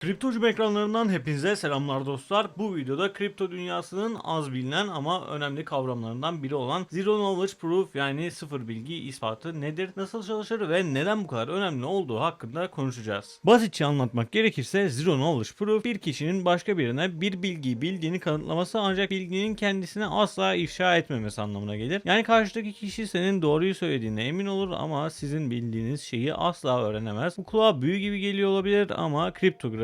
Kriptocum ekranlarından hepinize selamlar dostlar. Bu videoda kripto dünyasının az bilinen ama önemli kavramlarından biri olan Zero Knowledge Proof yani sıfır bilgi ispatı nedir, nasıl çalışır ve neden bu kadar önemli olduğu hakkında konuşacağız. Basitçe anlatmak gerekirse Zero Knowledge Proof bir kişinin başka birine bir bilgiyi bildiğini kanıtlaması ancak bilginin kendisine asla ifşa etmemesi anlamına gelir. Yani karşıdaki kişi senin doğruyu söylediğine emin olur ama sizin bildiğiniz şeyi asla öğrenemez. Bu kulağa büyü gibi geliyor olabilir ama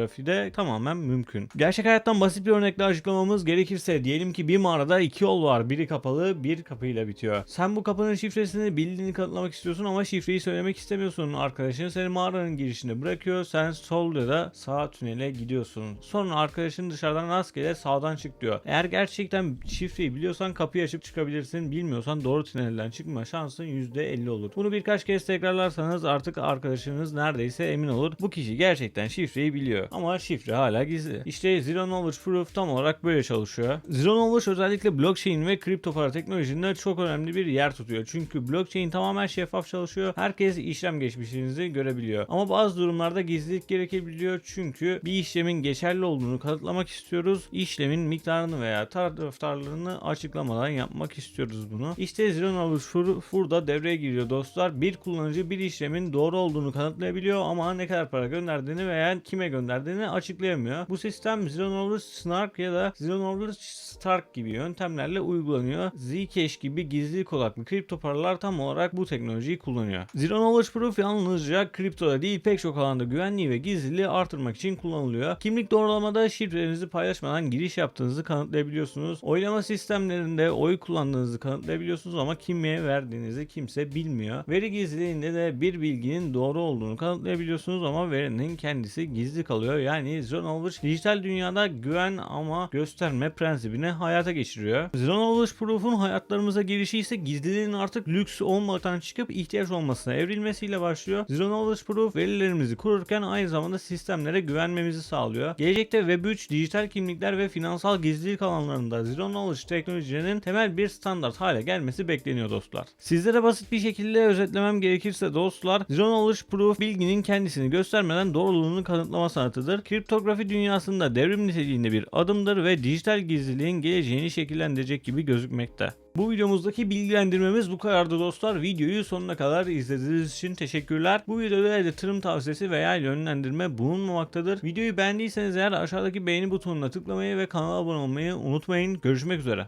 kriptografide tamamen mümkün. Gerçek hayattan basit bir örnekle açıklamamız gerekirse diyelim ki bir mağarada iki yol var. Biri kapalı, bir kapıyla bitiyor. Sen bu kapının şifresini bildiğini kanıtlamak istiyorsun ama şifreyi söylemek istemiyorsun. Arkadaşın seni mağaranın girişinde bırakıyor. Sen sol ya da sağ tünele gidiyorsun. Sonra arkadaşın dışarıdan rastgele sağdan çık diyor. Eğer gerçekten şifreyi biliyorsan kapıyı açıp çıkabilirsin. Bilmiyorsan doğru tünelden çıkma şansın %50 olur. Bunu birkaç kez tekrarlarsanız artık arkadaşınız neredeyse emin olur. Bu kişi gerçekten şifreyi biliyor. Ama şifre hala gizli. İşte Zero Knowledge Proof tam olarak böyle çalışıyor. Zero Knowledge özellikle blockchain ve kripto para teknolojisinde çok önemli bir yer tutuyor. Çünkü blockchain tamamen şeffaf çalışıyor. Herkes işlem geçmişinizi görebiliyor. Ama bazı durumlarda gizlilik gerekebiliyor. Çünkü bir işlemin geçerli olduğunu kanıtlamak istiyoruz. İşlemin miktarını veya taraftarlarını açıklamadan yapmak istiyoruz bunu. İşte Zero Knowledge Proof burada devreye giriyor dostlar. Bir kullanıcı bir işlemin doğru olduğunu kanıtlayabiliyor ama ne kadar para gönderdiğini veya kime gönderdiğini açıklayamıyor. Bu sistem Knowledge Snark ya da Knowledge Stark gibi yöntemlerle uygulanıyor. Zcash gibi gizli kodaklı kripto paralar tam olarak bu teknolojiyi kullanıyor. Zero Knowledge Proof yalnızca kriptoda değil pek çok alanda güvenliği ve gizliliği artırmak için kullanılıyor. Kimlik doğrulamada şifrenizi paylaşmadan giriş yaptığınızı kanıtlayabiliyorsunuz. Oylama sistemlerinde oy kullandığınızı kanıtlayabiliyorsunuz ama kime verdiğinizi kimse bilmiyor. Veri gizliliğinde de bir bilginin doğru olduğunu kanıtlayabiliyorsunuz ama verinin kendisi gizli kalıyor. Yani Zero Knowledge dijital dünyada güven ama gösterme prensibini hayata geçiriyor. Knowledge Proof'un hayatlarımıza girişi ise gizliliğin artık lüks olmaktan çıkıp ihtiyaç olmasına evrilmesiyle başlıyor. Knowledge Proof verilerimizi kururken aynı zamanda sistemlere güvenmemizi sağlıyor. Gelecekte Web3, dijital kimlikler ve finansal gizlilik alanlarında Zero Knowledge teknolojilerinin temel bir standart hale gelmesi bekleniyor dostlar. Sizlere basit bir şekilde özetlemem gerekirse dostlar, Zero Knowledge Proof bilginin kendisini göstermeden doğruluğunu kanıtlama sanatıdır. Kriptografi dünyasında devrim niteliğinde bir adımdır ve dijital gizliliğin geleceğini şekillendirecek gibi gözükmekte. Bu videomuzdaki bilgilendirmemiz bu kadardı dostlar. Videoyu sonuna kadar izlediğiniz için teşekkürler. Bu videoda yatırım tavsiyesi veya yönlendirme bulunmamaktadır. Videoyu beğendiyseniz eğer aşağıdaki beğeni butonuna tıklamayı ve kanala abone olmayı unutmayın. Görüşmek üzere.